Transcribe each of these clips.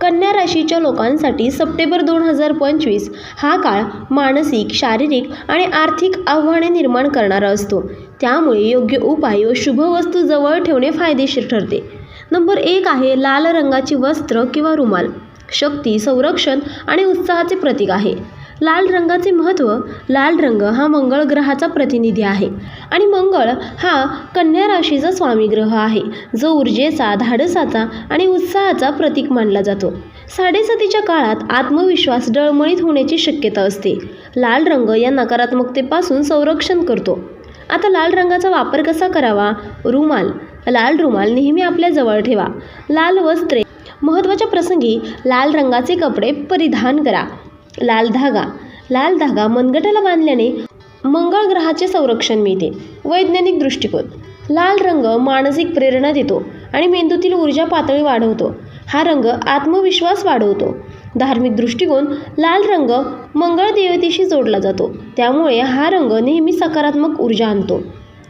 कन्या राशीच्या लोकांसाठी सप्टेंबर दोन हजार पंचवीस हा काळ मानसिक शारीरिक आणि आर्थिक आव्हाने निर्माण करणारा असतो. त्यामुळे योग्य उपाय व शुभ वस्तू जवळ ठेवणे फायदेशीर ठरते. नंबर एक आहे लाल रंगाची वस्त्र किंवा रुमाल. शक्ती संरक्षण आणि उत्साहाचे प्रतीक आहे. लाल रंगाचे महत्त्व लाल रंग हा मंगळ ग्रहाचा प्रतिनिधी आहे. आणि मंगळ हा कन्या राशीचा स्वामी ग्रह आहे जो ऊर्जेचा धाडसाचा आणि उत्साहाचा प्रतीक मानला जातो. साडेसातीच्या काळात आत्मविश्वास डळमळीत होण्याची शक्यता असते. लाल रंग या नकारात्मकतेपासून संरक्षण करतो. आता लाल रंगाचा वापर कसा करावा? रुमाल. लाल रुमाल नेहमी आपल्या जवळ ठेवा. लाल वस्त्रे. महत्त्वाच्या प्रसंगी लाल रंगाचे कपडे परिधान करा. लाल धागा. लाल धागा मनगटाला बांधल्याने मंगळ ग्रहाचे संरक्षण मिळते. वैज्ञानिक दृष्टिकोन. लाल रंग मानसिक प्रेरणा देतो आणि मेंदूतील ऊर्जा पातळी वाढवतो. हा रंग आत्मविश्वास वाढवतो. धार्मिक दृष्टिकोन लाल रंग मंगळ देवतेशी जोडला जातो. त्यामुळे हा रंग नेहमी सकारात्मक ऊर्जा आणतो.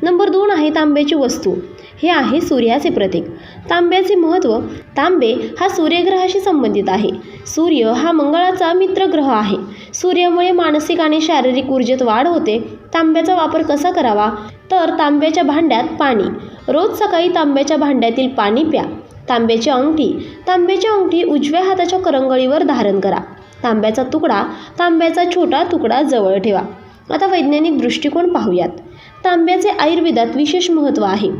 नंबर दोन आहे तांब्याची वस्तू. हे आहे सूर्याचे प्रतीक. तांब्याचे महत्त्व तांबे हा सूर्यग्रहाशी संबंधित आहे. सूर्य हा मंगळाचा मित्र ग्रह आहे. सूर्यामुळे मानसिक आणि शारीरिक ऊर्जेत वाढ होते. तांब्याचा वापर कसा करावा? तर तांब्याच्या भांड्यात पाणी. रोज सकाळी तांब्याच्या भांड्यातील पाणी प्या. तांब्याची अंगठी. तांब्याची अंगठी उजव्या हाताच्या करंगळीवर धारण करा. तांब्याचा तुकडा तांब्याचा छोटा तुकडा जवळ ठेवा. आता वैज्ञानिक दृष्टिकोन पाहूयात. तांब्याचे आयुर्वेदात विशेष महत्त्व आहे.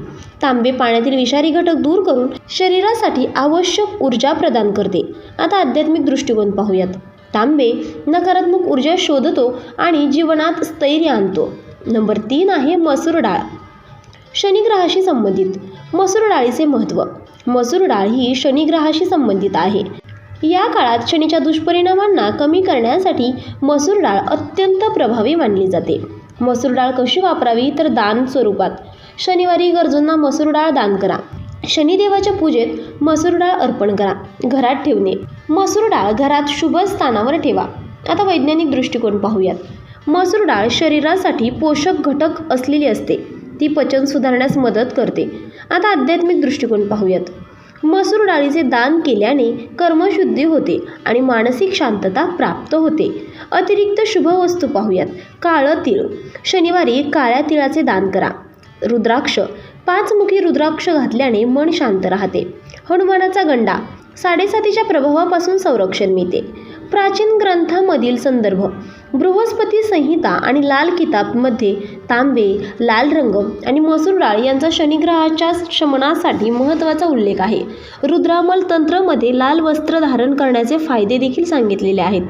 तांबे पाण्यातील विषारी घटक दूर करून शरीरासाठी आवश्यक ऊर्जा प्रदान करते. आता आध्यात्मिक दृष्टिकोन पाहूयात. तांबे नकारात्मक ऊर्जा शोधतो आणि जीवनात स्थैर्य आणतो. नंबर तीन आहे मसूर डाळ. शनिग्रहाशी संबंधित. मसूर डाळीचे महत्त्व. मसूर डाळ ही शनिग्रहाशी संबंधित आहे. या काळात शनीच्या दुष्परिणामांना कमी करण्यासाठी मसूर डाळ अत्यंत प्रभावी मानली जाते. मसूर डाळ कशी वापरावी तर दान स्वरूपात. शनिवारी गरजूंना मसूर डाळ दान करा. शनिदेवाच्या पूजेत मसूर डाळ अर्पण करा. घरात ठेवणे. मसूर डाळ घरात शुभ स्थानावर ठेवा. आता वैज्ञानिक दृष्टिकोन पाहूयात. मसूर डाळ शरीरासाठी पोषक घटक असलेली असते. ती पचन सुधारण्यास मदत करते. आता आध्यात्मिक दृष्टिकोन पाहूयात. मसूर डाळीचे दान केल्याने कर्मशुद्धी होते आणि मानसिक शांतता प्राप्त होते. अतिरिक्त शुभ वस्तू पाहूयात. काळं तीळ. शनिवारी काळ्या तिळाचे दान करा. रुद्राक्ष. पाचमुखी रुद्राक्ष घातल्याने मन शांत राहते. हनुमानाचा गंडा. साडेसातीच्या प्रभावापासून संरक्षण मिळते. प्राचीन ग्रंथामधील संदर्भ. बृहस्पती संहिता आणि लाल किताबमध्ये तांबे लाल रंग आणि मसूर डाळ यांचा शनिग्रहाच्या शमनासाठी महत्त्वाचा उल्लेख आहे. रुद्रामल तंत्रमध्ये लाल वस्त्र धारण करण्याचे फायदे देखील सांगितलेले आहेत.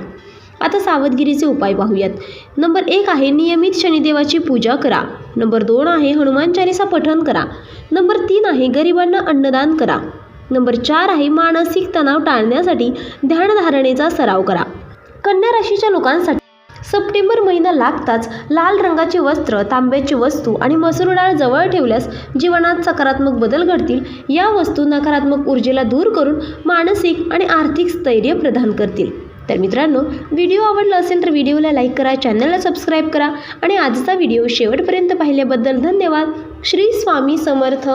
आता सावधगिरीचे उपाय पाहूयात. नंबर एक आहे नियमित शनिदेवाची पूजा करा. नंबर दोन आहे हनुमान चालिसा पठण करा. नंबर तीन आहे गरिबांना अन्नदान करा. नंबर चार आहे मानसिक तणाव टाळण्यासाठी ध्यानधारणेचा सराव करा. कन्या राशीच्या लोकांसाठी सप्टेंबर महिना लागताच लाल रंगाचे वस्त्र तांब्याची वस्तू आणि मसूर डाळ जवळ ठेवल्यास जीवनात सकारात्मक बदल घडतील. या वस्तू नकारात्मक ऊर्जेला दूर करून मानसिक आणि आर्थिक स्थैर्य प्रदान करतील. तर मित्रांनो व्हिडिओ आवडला असेल तर व्हिडिओला लाईक करा चॅनलला सबस्क्राईब करा आणि आजचा व्हिडिओ शेवटपर्यंत पाहिल्याबद्दल धन्यवाद. श्री स्वामी समर्थ.